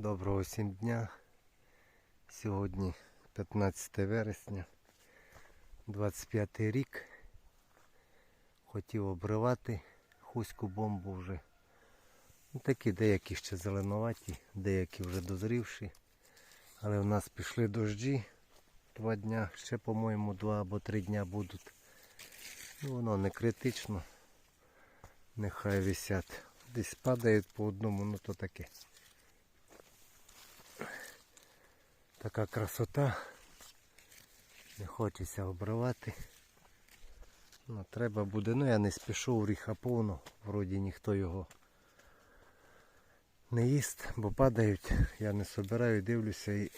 Доброго всім дня. Сьогодні 15 вересня, 25 рік. Хотів обривати хуську бомбу вже. Ну, такі деякі ще зеленуваті, деякі вже дозрівші. Але в нас пішли дощі два дня, ще, по-моєму, два або три дня будуть. Ну, воно не критично. Нехай висять. Десь падають по одному, ну то таке. Така красота. Не хочеться обривати. Ну, треба буде, ну я не спішу оріха повно, вроді ніхто його не їсть, бо падають, я не собираю, дивлюся і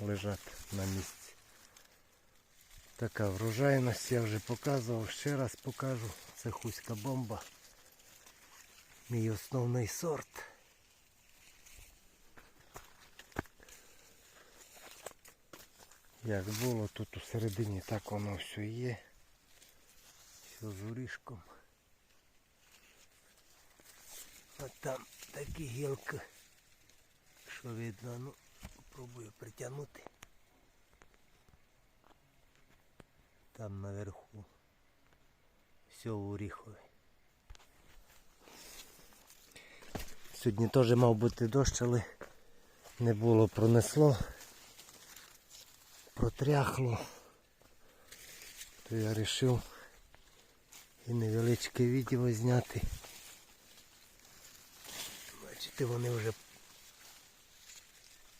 лежать на місці. Така врожайність я вже показував, ще раз покажу. Це хуська бомба. Мій основний сорт. Як було тут у середині, так воно все є. Все з орішком. А там такі гілки. Що видно, ну, попробую притягнути. Там наверху. Все в оріхові. Сьогодні теж мав бути дощ, але не було, пронесло протряхло, то я вирішив і невеличке відео зняти. Бачите, вони вже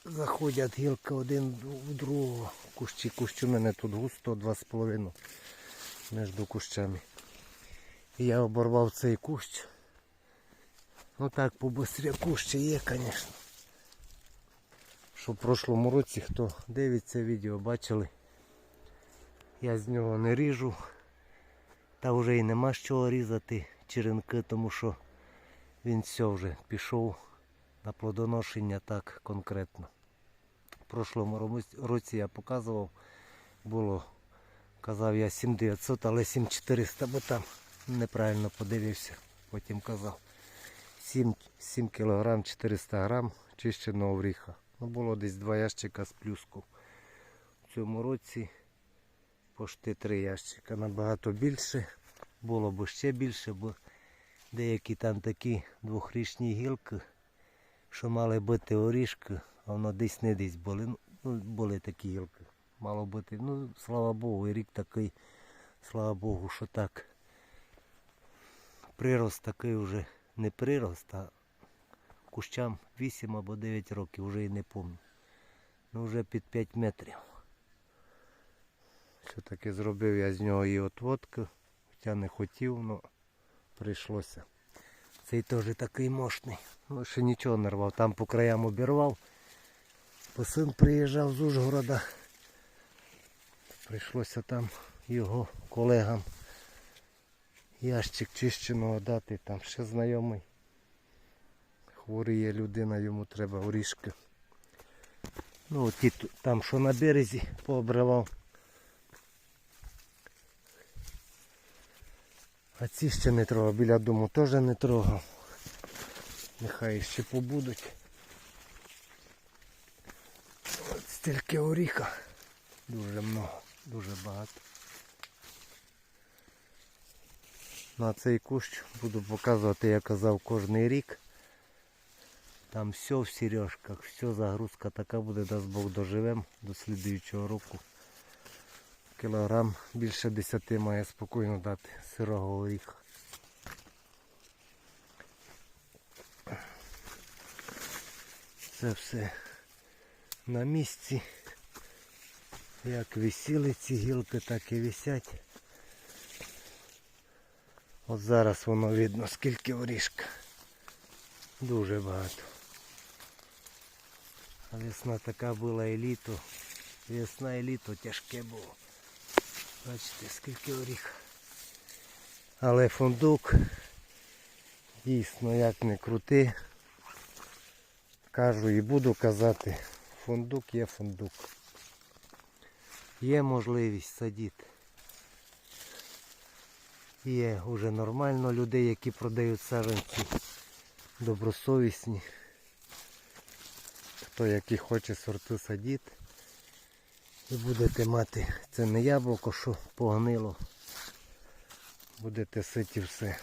заходять гілка один в другого. Кущі кущ у мене тут густо 2,5 між кущами. І я оборвав цей кущ. Ну так побыстря ще є, звісно що в прошлому році, хто дивиться відео, бачили, я з нього не ріжу. Та вже і нема з чого різати черенки, тому що він все вже пішов на плодоношення так конкретно. В прошлому році я показував, було, казав я 7900, але 7400, бо там неправильно подивився, потім казав 7, 7 кг 400 грам чищеного оріха. Ну, було десь два ящика з плюску. В цьому році пошти три ящика. Набагато більше. Було б ще більше, бо деякі там такі двохрічні гілки, що мали бути орішки, а воно десь не десь були. Ну, були такі гілки. Мало бути. Ну, слава Богу, і рік такий, слава Богу, що так. Прирост такий вже не прирост, а кущам 8 або 9 років, вже і не пам'ятаю. Ну вже під 5 метрів. Що таке зробив я з нього і отводку, хоча не хотів, але прийшлося. Цей теж такий мощний. Ну ще нічого не рвав, там по краям обірвав. Бо син приїжджав з Ужгорода. Прийшлося там його колегам ящик чищеного дати, там ще знайомий. Хворий є людина, йому треба орішки. Ну ті там, що на березі пообривав. А ці ще не трогав, біля дому теж не трогав. Нехай ще побудуть. От стільки оріха. Дуже много, дуже багато. На цей кущ буду показувати, я казав, кожний рік. Там все в сережках, все загрузка така буде, дасть Бог доживем до слідуючого року. Кілограм більше 10 має спокійно дати сирого оріха. Це все на місці. Як висіли ці гілки, так і висять. От зараз воно видно скільки орішка. Дуже багато. Весна така була і літо. Весна і літо тяжке було. Бачите, скільки оріх. Але фундук дійсно як не крути. Кажу і буду казати, фундук є фундук. Є можливість садити. Є вже нормально людей, які продають саджанці добросовісні. Хто які хоче сорти садити. І будете мати, це не яблуко, що погнило. Будете ситі все.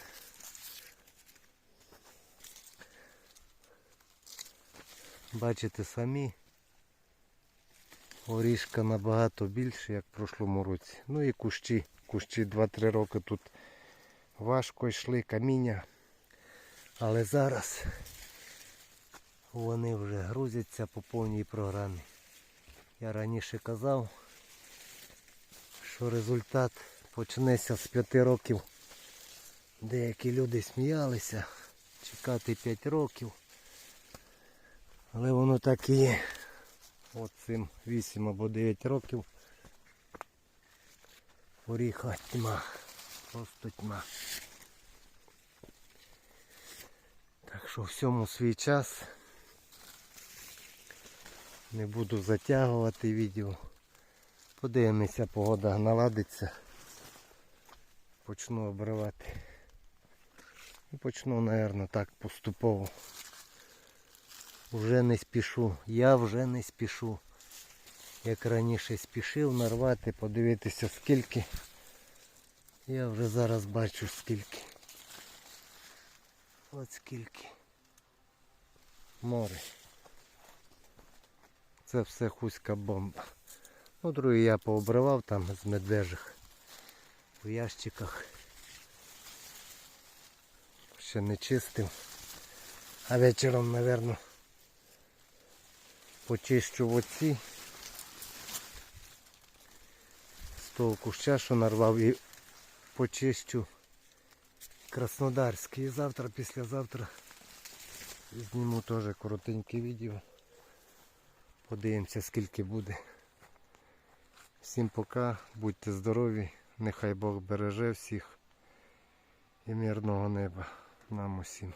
Бачите самі. Орішка набагато більше, як в прошлому році. Ну і кущі. Кущі 2-3 роки тут важко йшли, каміння. Але зараз вони вже грузяться по повній програмі. Я раніше казав, що результат почнеться з 5 років. Деякі люди сміялися, чекати 5 років. Але воно так і є. От цим 8 або 9 років. Оріха тьма. Просто тьма. Так що всьому свій час. Не буду затягувати відео. Подивимося, погода наладиться. Почну обривати. І почну, мабуть, так поступово. Вже не спішу. Я вже не спішу. Як раніше спішив нарвати, подивитися скільки. Я вже зараз бачу скільки. От скільки. Море. Це все хуська бомба. Ну, другий я пообривав там з медвежих у ящиках. Ще не чистив. А вечором, мабуть, почищу в оці. З того куща, що нарвав і почищу Краснодарський. І завтра, післязавтра зніму теж коротеньке відео. Подивимося скільки буде. Всім пока, будьте здорові, нехай Бог береже всіх і мирного неба нам усім.